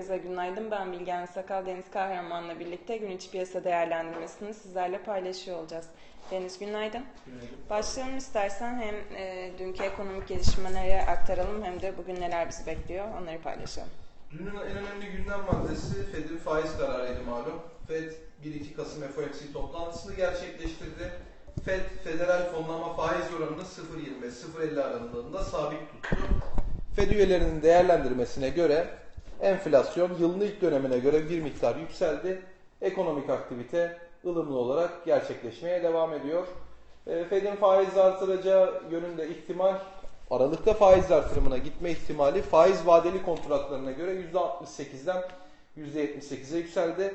herkese günaydın. Ben Bilgen Sakal Deniz Kahraman'la birlikte gün içi piyasa değerlendirmesini sizlerle paylaşıyor olacağız. Deniz günaydın. Günaydın. Başlayalım istersen hem e, dünkü ekonomik gelişmeleri aktaralım hem de bugün neler bizi bekliyor onları paylaşalım. Dünün en önemli gündem maddesi Fed'in faiz kararıydı malum. Fed 1-2 Kasım FOMC toplantısını gerçekleştirdi. Fed federal fonlama faiz oranını 0.25-0.50 aralığında sabit tuttu. Fed üyelerinin değerlendirmesine göre enflasyon yılın ilk dönemine göre bir miktar yükseldi. Ekonomik aktivite ılımlı olarak gerçekleşmeye devam ediyor. E, Fed'in faiz artıracağı yönünde ihtimal Aralıkta faiz artırımına gitme ihtimali faiz vadeli kontratlarına göre %68'den %78'e yükseldi.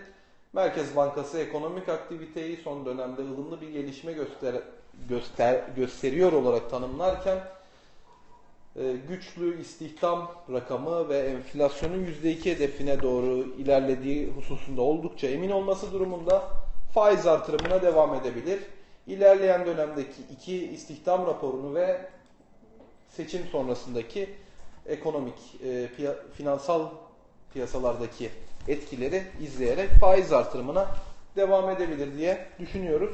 Merkez Bankası ekonomik aktiviteyi son dönemde ılımlı bir gelişme göster, göster gösteriyor olarak tanımlarken güçlü istihdam rakamı ve enflasyonun %2 hedefine doğru ilerlediği hususunda oldukça emin olması durumunda faiz artırımına devam edebilir. İlerleyen dönemdeki iki istihdam raporunu ve seçim sonrasındaki ekonomik, e, piya, finansal piyasalardaki etkileri izleyerek faiz artırımına devam edebilir diye düşünüyoruz.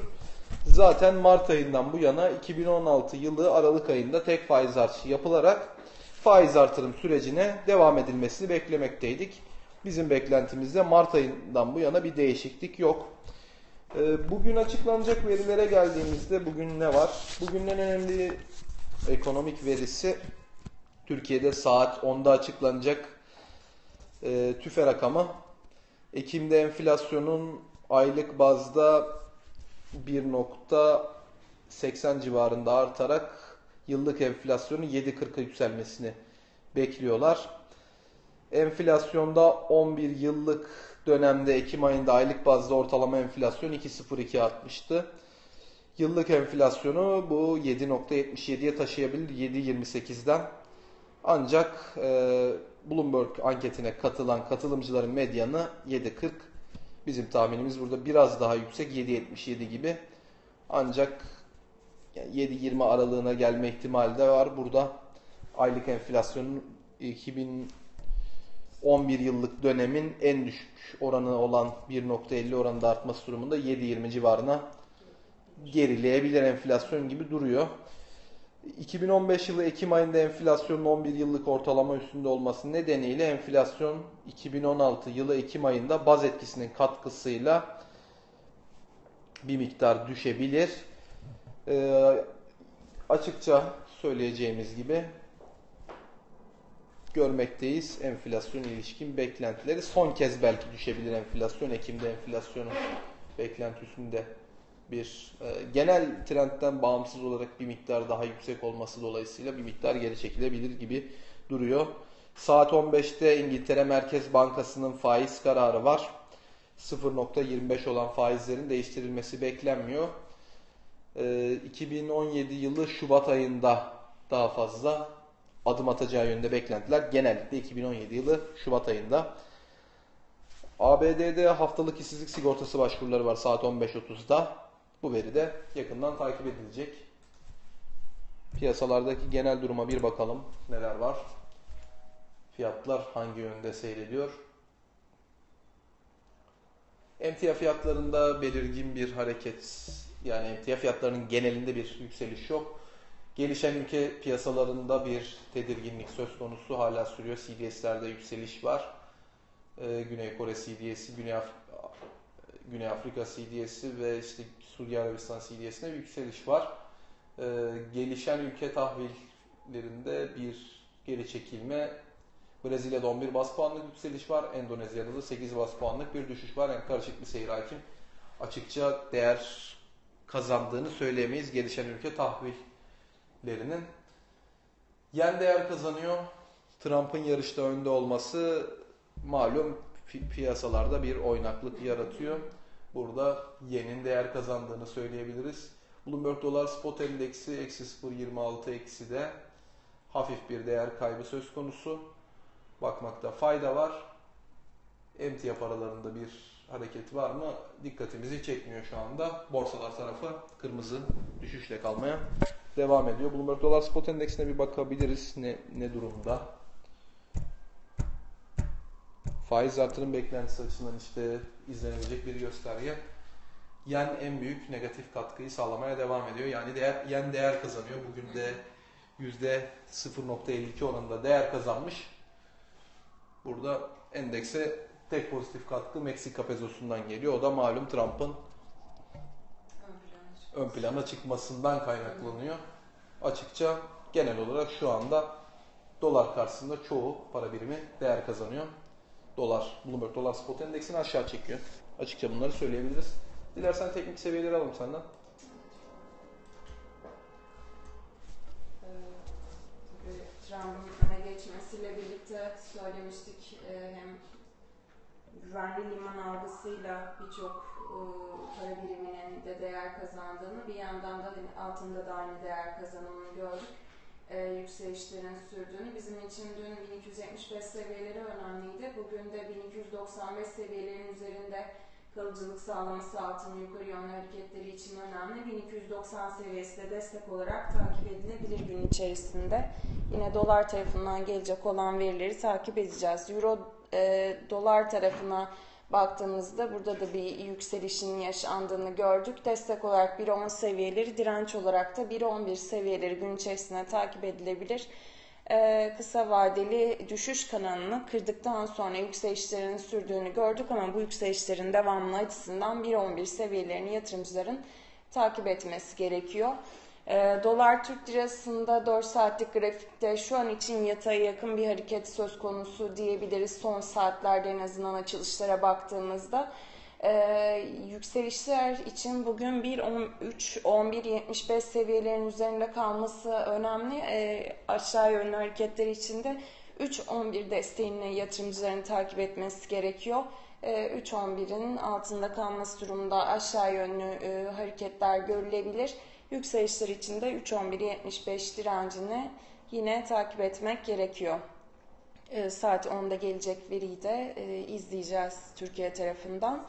Zaten Mart ayından bu yana 2016 yılı Aralık ayında tek faiz artışı yapılarak faiz artırım sürecine devam edilmesini beklemekteydik. Bizim beklentimizde Mart ayından bu yana bir değişiklik yok. Bugün açıklanacak verilere geldiğimizde bugün ne var? Bugün en önemli ekonomik verisi Türkiye'de saat 10'da açıklanacak e, tüfe rakamı. Ekim'de enflasyonun aylık bazda 1.80 civarında artarak yıllık enflasyonun 7.40'a yükselmesini bekliyorlar. Enflasyonda 11 yıllık dönemde Ekim ayında aylık bazda ortalama enflasyon 2.02 artmıştı. Yıllık enflasyonu bu 7.77'ye taşıyabilir 7.28'den. Ancak e, Bloomberg anketine katılan katılımcıların medyanı 7.40. Bizim tahminimiz burada biraz daha yüksek 7.77 gibi. Ancak yani 7.20 aralığına gelme ihtimali de var. Burada aylık enflasyonun 2011 yıllık dönemin en düşük oranı olan 1.50 oranında artması durumunda 7.20 civarına gerileyebilir enflasyon gibi duruyor. 2015 yılı Ekim ayında enflasyonun 11 yıllık ortalama üstünde olması nedeniyle enflasyon 2016 yılı Ekim ayında baz etkisinin katkısıyla bir miktar düşebilir. Ee, açıkça söyleyeceğimiz gibi görmekteyiz enflasyon ilişkin beklentileri. Son kez belki düşebilir enflasyon. Ekim'de enflasyonun beklentisinde bir e, genel trendten bağımsız olarak bir miktar daha yüksek olması dolayısıyla bir miktar geri çekilebilir gibi duruyor. Saat 15'te İngiltere Merkez Bankası'nın faiz kararı var. 0.25 olan faizlerin değiştirilmesi beklenmiyor. E, 2017 yılı Şubat ayında daha fazla adım atacağı yönünde beklentiler genellikle 2017 yılı Şubat ayında. ABD'de haftalık işsizlik sigortası başvuruları var saat 15.30'da. Bu veri de yakından takip edilecek. Piyasalardaki genel duruma bir bakalım. Neler var? Fiyatlar hangi yönde seyrediyor? Emtia fiyatlarında belirgin bir hareket, yani emtia fiyatlarının genelinde bir yükseliş yok. Gelişen ülke piyasalarında bir tedirginlik söz konusu hala sürüyor. CDS'lerde yükseliş var. Ee, Güney Kore CDS'i, Güney, Af Güney Afrika CDS'i ve işte Suudi Arabistan CDS'ine bir yükseliş var. Ee, gelişen ülke tahvillerinde bir geri çekilme. Brezilya'da 11 bas puanlık yükseliş var. Endonezya'da da 8 bas puanlık bir düşüş var. Yani karışık bir seyir hakim. Açıkça değer kazandığını söyleyemeyiz gelişen ülke tahvillerinin. Yen değer kazanıyor. Trump'ın yarışta önde olması malum piyasalarda bir oynaklık yaratıyor. Burada yenin değer kazandığını söyleyebiliriz. Bloomberg Dolar Spot Endeksi eksi 0.26 eksi de hafif bir değer kaybı söz konusu. Bakmakta fayda var. Emtia paralarında bir hareket var mı? Dikkatimizi çekmiyor şu anda. Borsalar tarafı kırmızı düşüşle kalmaya devam ediyor. Bloomberg Dolar Spot Endeksine bir bakabiliriz. Ne, ne durumda? Faiz artırım beklentisi açısından işte izlenebilecek bir gösterge. Yen en büyük negatif katkıyı sağlamaya devam ediyor. Yani değer, yen değer kazanıyor. Bugün de yüzde 0.52 oranında değer kazanmış. Burada endekse tek pozitif katkı Meksika pezosundan geliyor. O da malum Trump'ın ön plana çıkmasından kaynaklanıyor. Açıkça genel olarak şu anda dolar karşısında çoğu para birimi değer kazanıyor. Dolar, Bloomberg Dolar Spot Endeksini aşağı çekiyor. Açıkça bunları söyleyebiliriz. Dilersen teknik seviyeleri alalım senden. Ee, Trump'ın geçmesiyle birlikte söylemiştik e, hem güvenli liman algısıyla birçok e, para biriminin de değer kazandığını bir yandan da hani altında da aynı değer kazanımını gördük. E, yükselişlerin sürdüğünü. Bizim için dün 1275 seviyeleri önemliydi. Bugün de 1295 seviyelerin üzerinde kalıcılık sağlaması altın yukarı yönlü hareketleri için önemli. 1290 seviyesi de destek olarak takip edilebilir gün içerisinde. Yine dolar tarafından gelecek olan verileri takip edeceğiz. Euro e, dolar tarafına baktığımızda burada da bir yükselişin yaşandığını gördük. Destek olarak 1.10 seviyeleri, direnç olarak da 1.11 seviyeleri gün içerisinde takip edilebilir. Ee, kısa vadeli düşüş kanalını kırdıktan sonra yükselişlerin sürdüğünü gördük ama bu yükselişlerin devamlı açısından 1.11 seviyelerini yatırımcıların takip etmesi gerekiyor. Ee, Dolar Türk Lirası'nda 4 saatlik grafikte şu an için yataya yakın bir hareket söz konusu diyebiliriz son saatlerde en azından açılışlara baktığımızda. Ee, yükselişler için bugün 1.13-11.75 seviyelerin üzerinde kalması önemli. Ee, aşağı yönlü hareketler için de 3.11 desteğini yatırımcıların takip etmesi gerekiyor. Ee, 3.11'in altında kalması durumunda aşağı yönlü e, hareketler görülebilir. Yükselişler için de 3.11.75 direncini yine takip etmek gerekiyor. Ee, saat 10'da gelecek veriyi de e, izleyeceğiz Türkiye tarafından.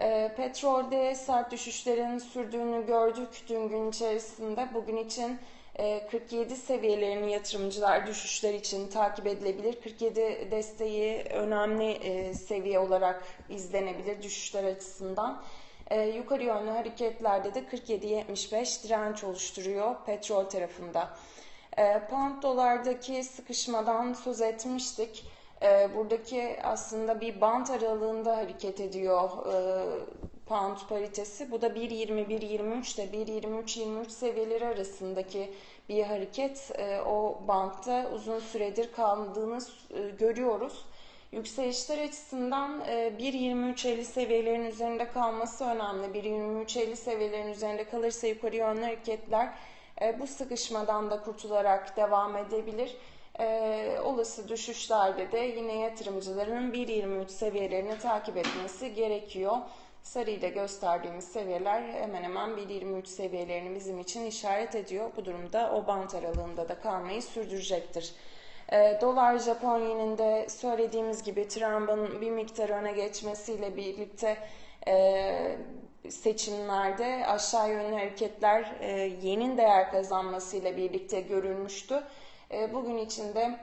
E, petrolde sert düşüşlerin sürdüğünü gördük dün gün içerisinde. Bugün için e, 47 seviyelerini yatırımcılar düşüşler için takip edilebilir. 47 desteği önemli e, seviye olarak izlenebilir düşüşler açısından. E, yukarı yönlü hareketlerde de 47.75 direnç oluşturuyor petrol tarafında. E, pound dolardaki sıkışmadan söz etmiştik. E, buradaki aslında bir bant aralığında hareket ediyor e, pound paritesi. Bu da 1.20-1.23 ile 1.23-23 seviyeleri arasındaki bir hareket. E, o bantta uzun süredir kaldığını e, görüyoruz. Yükselişler açısından 1.23.50 seviyelerin üzerinde kalması önemli. 1.23.50 seviyelerin üzerinde kalırsa yukarı yönlü hareketler bu sıkışmadan da kurtularak devam edebilir. Olası düşüşlerde de yine yatırımcıların 1.23 seviyelerini takip etmesi gerekiyor. Sarı ile gösterdiğimiz seviyeler hemen hemen 1.23 seviyelerini bizim için işaret ediyor. Bu durumda o bant aralığında da kalmayı sürdürecektir. E, dolar Japon yeninde söylediğimiz gibi Trump'ın bir miktar öne geçmesiyle birlikte e, seçimlerde aşağı yönlü hareketler e, yenin değer kazanmasıyla birlikte görülmüştü. E, bugün içinde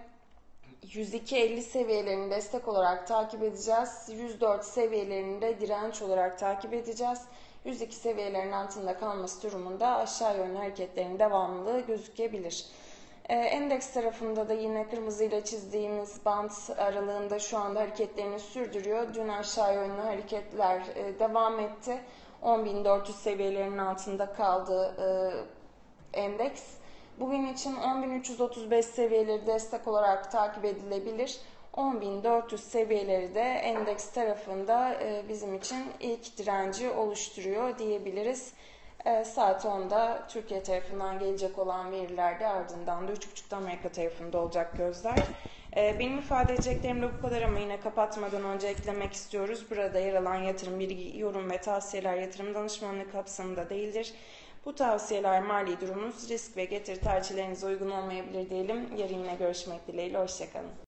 102.50 seviyelerini destek olarak takip edeceğiz. 104 seviyelerini de direnç olarak takip edeceğiz. 102 seviyelerin altında kalması durumunda aşağı yönlü hareketlerin devamlılığı gözükebilir. Endeks tarafında da yine kırmızıyla çizdiğimiz band aralığında şu anda hareketlerini sürdürüyor. Dün aşağı yönlü hareketler devam etti. 10.400 seviyelerinin altında kaldı endeks. Bugün için 10.335 seviyeleri destek olarak takip edilebilir. 10.400 seviyeleri de endeks tarafında bizim için ilk direnci oluşturuyor diyebiliriz. Saat 10'da Türkiye tarafından gelecek olan verilerde ardından da 3.30'da Amerika tarafında olacak gözler. Benim ifade edeceklerim de bu kadar ama yine kapatmadan önce eklemek istiyoruz. Burada yer alan yatırım bilgi, yorum ve tavsiyeler yatırım danışmanlığı kapsamında değildir. Bu tavsiyeler mali durumunuz, risk ve getiri tercihlerinize uygun olmayabilir diyelim. Yarın yine görüşmek dileğiyle. Hoşçakalın.